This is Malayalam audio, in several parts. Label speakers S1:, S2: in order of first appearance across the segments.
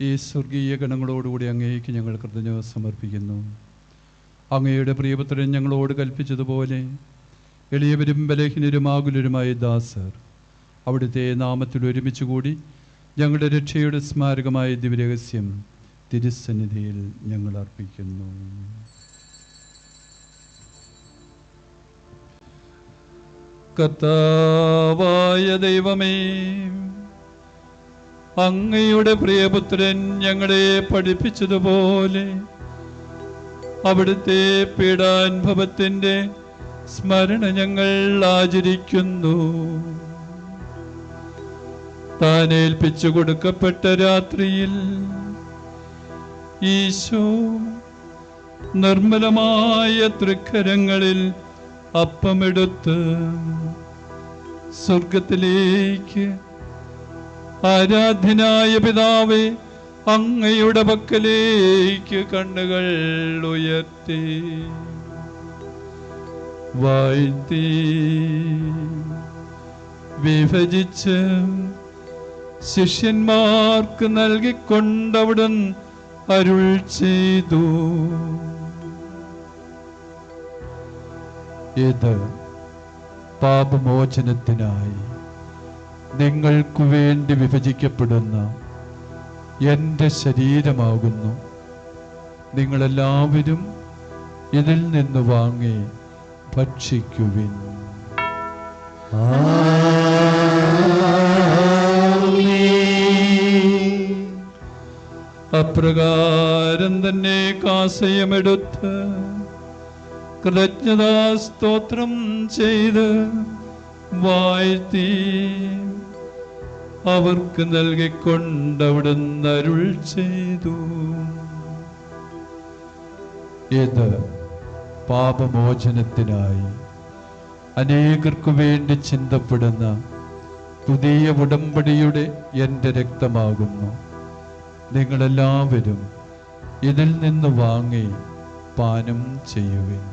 S1: ഈ സ്വർഗീയ ഗണങ്ങളോടുകൂടി അങ്ങേക്ക് ഞങ്ങൾ കൃതജ്ഞ സമർപ്പിക്കുന്നു. അങ്ങയുടെ പ്രിയപുത്രൻ ഞങ്ങളോട് കൽപ്പിച്ചതുപോലെ എളിയവരും ബലഹീനരും ആകുലരുമായ ദാസർ അവിടുത്തെ നാമത്തിൽ ഒരുമിച്ച് കൂടി ഞങ്ങളുടെ രക്ഷയുടെ സ്മാരകമായ ദിവ്യരഹസ്യം തിരുസന്നിധിയിൽ ഞങ്ങൾ അർപ്പിക്കുന്നു. കർത്താവായ ദൈവമേ അങ്ങയുടെ പ്രിയപുത്രൻ ഞങ്ങളെ പഠിപ്പിച്ചതുപോലെ അവിടുത്തെ പീഡാനുഭവത്തിന്റെ സ്മരണ ഞങ്ങൾ ആചരിക്കുന്നു. താനേൽപ്പിച്ചു കൊടുക്കപ്പെട്ട രാത്രിയിൽ ഈശോ നിർമ്മലമായ തൃക്കരങ്ങളിൽ അപ്പമെടുത്ത് സ്വർഗത്തിലേക്ക് ആരാധ്യനായ പിതാവേ അങ്ങയുടെ പക്കലേക്ക് കണ്ണുകൾ ഉയർത്തി. വാഴ്ത്തി. വിഭജിച്ച് ശിഷ്യന്മാർക്ക് നൽകിക്കൊണ്ടവിടൻ അരുൾ ചെയ്തു. ഇത് പാപമോചനത്തിനായി. നിങ്ങൾക്കു വേണ്ടി വിഭജിക്കപ്പെടുന്ന എന്റെ ശരീരമാകുന്നു. നിങ്ങളെല്ലാവരും ഇതിൽ നിന്ന് വാങ്ങി ഭക്ഷിക്കുവിൻ. അപ്രകാരം തന്നെ കാസയമെടുത്ത് കൃതജ്ഞതാ സ്തോത്രം ചെയ്ത് വാഴ്ത്തി. അവർക്ക് നൽകിക്കൊണ്ടവിടുന്ന് അരുൾ ചെയ്തു. ഇത് പാപമോചനത്തിനായി അനേകർക്കു വേണ്ടി ചിന്തപ്പെടുന്ന പുതിയ ഉടമ്പടിയുടെ എന്റെ രക്തമാകുന്നു. നിങ്ങളെല്ലാവരും ഇതിൽ നിന്ന് വാങ്ങി പാനം ചെയ്യുവിൻ.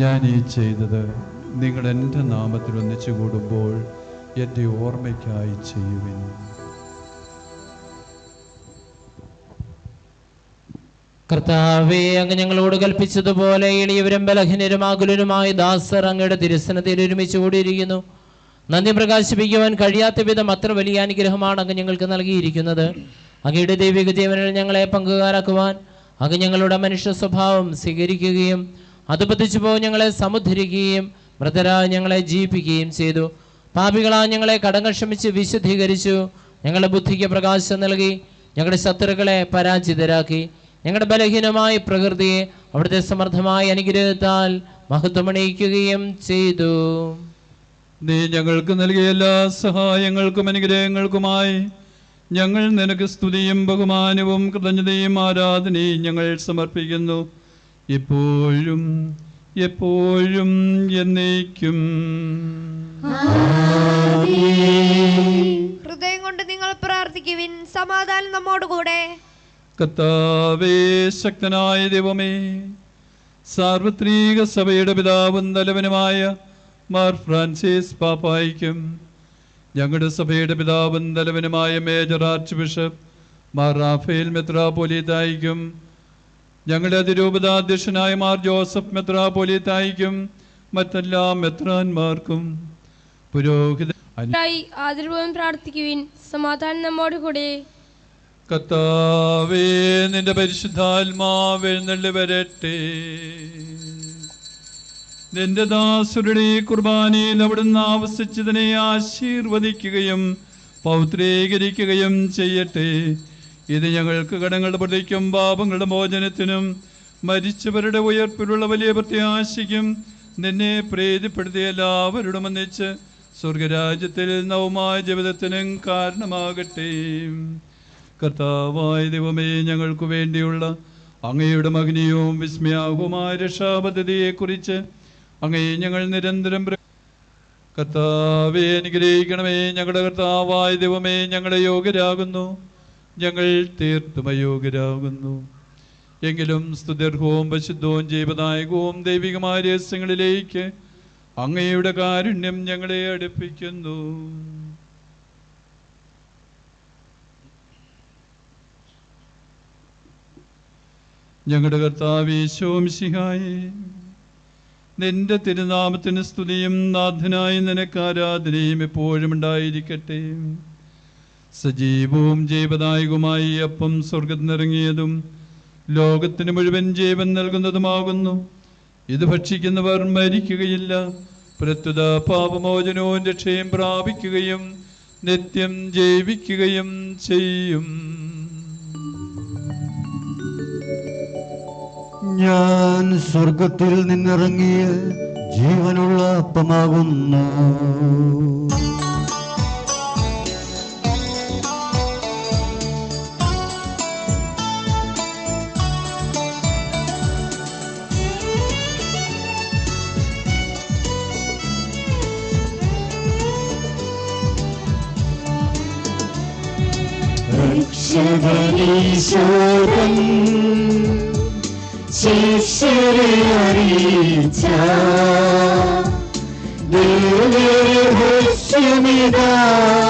S1: ഞാൻ ഈ ചെയ്തത് നിങ്ങൾ എന്റെ നാമത്തിൽ ഒന്നിച്ചു കൂടുമ്പോൾ എന്റെ ഓർമ്മയ്ക്കായി ചെയ്യുവിൻ.
S2: കർത്താവെ അങ്ങ് ഞങ്ങളോട് കൽപ്പിച്ചതുപോലെ എളിയവരും ബലഹീനരും ആകുലരുമായി ദാസർ അങ്ങയുടെ തിരുസനത്തിൽ ഒരുമിച്ച് കൂടിയിരിക്കുന്നു. നന്ദി പ്രകാശിപ്പിക്കുവാൻ കഴിയാത്ത വിധം അത്ര വലിയ അനുഗ്രഹമാണ് അങ്ങ് ഞങ്ങൾക്ക് നൽകിയിരിക്കുന്നത്. അങ്ങയുടെ ദൈവിക ജീവനിൽ ഞങ്ങളെ പങ്കുകാരാക്കുവാൻ അങ്ങ് ഞങ്ങളുടെ മനുഷ്യ സ്വഭാവം സ്വീകരിക്കുകയും അത് പതിച്ചുപോ ഞങ്ങളെ സമുദ്ധരിക്കുകയും മൃതരായ ഞങ്ങളെ ജീവിപ്പിക്കുകയും ചെയ്തു. പാപികളാ ഞങ്ങളെ കടങ്ങൾ ക്ഷമിച്ച് വിശുദ്ധീകരിച്ചു. ഞങ്ങളുടെ ബുദ്ധിക്ക് പ്രകാശം നൽകി. ഞങ്ങളുടെ ശത്രുക്കളെ പരാജിതരാക്കി. ഞങ്ങളുടെ ബലഹീനമായ പ്രകൃതിയെ അവിടുത്തെ സമർത്ഥമായ അനുഗ്രഹത്താൽ മഹത്വമണിയിക്കുകയും ചെയ്തു.
S1: നീ ഞങ്ങൾക്ക് നൽകിയ എല്ലാ സഹായങ്ങൾക്കും അനുഗ്രഹങ്ങൾക്കുമായി ഞങ്ങൾ നിനക്ക് സ്തുതിയും ബഹുമാനവും കൃതജ്ഞതയും ആരാധനയും ഞങ്ങൾ സമർപ്പിക്കുന്നു. ഇപ്പോഴും എപ്പോഴും എന്നേക്കും.
S3: ഹൃദയം കൊണ്ട് നിങ്ങൾ പ്രാർത്ഥിക്കുവിൻ. സമാധാനം നമ്മോടുകൂടെ.
S1: കത്താവേ ശക്തനായ ദൈവമേ സാർവത്രിക സഭയുടെ പിതാവും തലവനുമായ മാർ ഫ്രാൻസിസ് പാപ്പായിക്കും ഞങ്ങളുടെ സഭയുടെ പിതാവും തലവനുമായ major archbishop Mar Raphael മെത്രാപോലീത്തായിക്കും ഞങ്ങളുടെ അതിരൂപതാധ്യക്ഷനായ മാർ ജോസഫ് മെത്രാപോലീത്തായിക്കും മറ്റെല്ലാ മെത്രാന്മാർക്കും പുരോഹിത
S4: ആദരപൂർവം പ്രാർത്ഥിക്കുവിൻ. സമാധാനം നമ്മോട് കൂടെ.
S1: കത്താവേ നിന്റെ പരിശുദ്ധാത്മാവ് എഴുന്നള്ളി വരട്ടെ. നിന്റെ ദാസുരുടെ കുർബാനയിൽ അവിടുന്ന് ആവസിച്ചതിനെ ആശീർവദിക്കുകയും പൗത്രീകരിക്കുകയും ചെയ്യട്ടെ. ഇത് ഞങ്ങൾക്ക് കടങ്ങളുടെ പ്രതിക്കും പാപങ്ങളുടെ മോചനത്തിനും മരിച്ചവരുടെ ഉയർപ്പിലുള്ള വലിയ പ്രത്യാശയ്ക്കും നിന്നെ പ്രീതിപ്പെടുത്തിയ എല്ലാവരോടും ഒന്നിച്ച് സ്വർഗരാജ്യത്തിൽ നവമായ ജീവിതത്തിനും കാരണമാകട്ടെ. കർത്താവായ ദൈവമേ ഞങ്ങൾക്ക് വേണ്ടിയുള്ള അങ്ങയുടെ മഗ്നിയവും വിസ്മയാവുമായ രക്ഷാപദ്ധതിയെക്കുറിച്ച് അങ്ങയെ ഞങ്ങൾ നിരന്തരം കർത്താവെ അനുഗ്രഹിക്കണമേ. ഞങ്ങളുടെ കർത്താവായ ദൈവമേ ഞങ്ങളെ യോഗ്യരാകുന്നു. ഞങ്ങൾ തീർത്തും അയോഗ്യരാകുന്നു എങ്കിലും സ്തുതിർഹവും പശുദ്ധവും ജീവദായകവും ദൈവികമായ രഹസ്യങ്ങളിലേക്ക് അങ്ങയുടെ കാരുണ്യം ഞങ്ങളെ അടുപ്പിക്കുന്നു. ഞങ്ങളുടെ കർത്താവീശോംശിഹായി നിന്റെ തിരുനാമത്തിന് സ്തുതിയും നാഥനായി നിനക്ക് ആരാധനയും എപ്പോഴും ഉണ്ടായിരിക്കട്ടെ. സജീവവും ജീവദായകവുമായി അപ്പം സ്വർഗത്തിൽ നിറങ്ങിയതും ലോകത്തിന് മുഴുവൻ ജീവൻ നൽകുന്നതുമാകുന്നു. ഇത് ഭക്ഷിക്കുന്നവർ മരിക്കുകയില്ല. പ്രത്യുത പാപമോചനവും രക്ഷയും പ്രാപിക്കുകയും നിത്യം ജീവിക്കുകയും ചെയ്യും.
S5: ഞാൻ സ്വർഗത്തിൽ നിന്നിറങ്ങിയ ജീവനുള്ള അപ്പമാകുന്നു.
S6: രക്ഷകനീശ്വരൻ ശിഷ്യരെ അറിയിച്ച ദിവ്യരഹസ്യമിതാ സ്വർഗത്തിൽ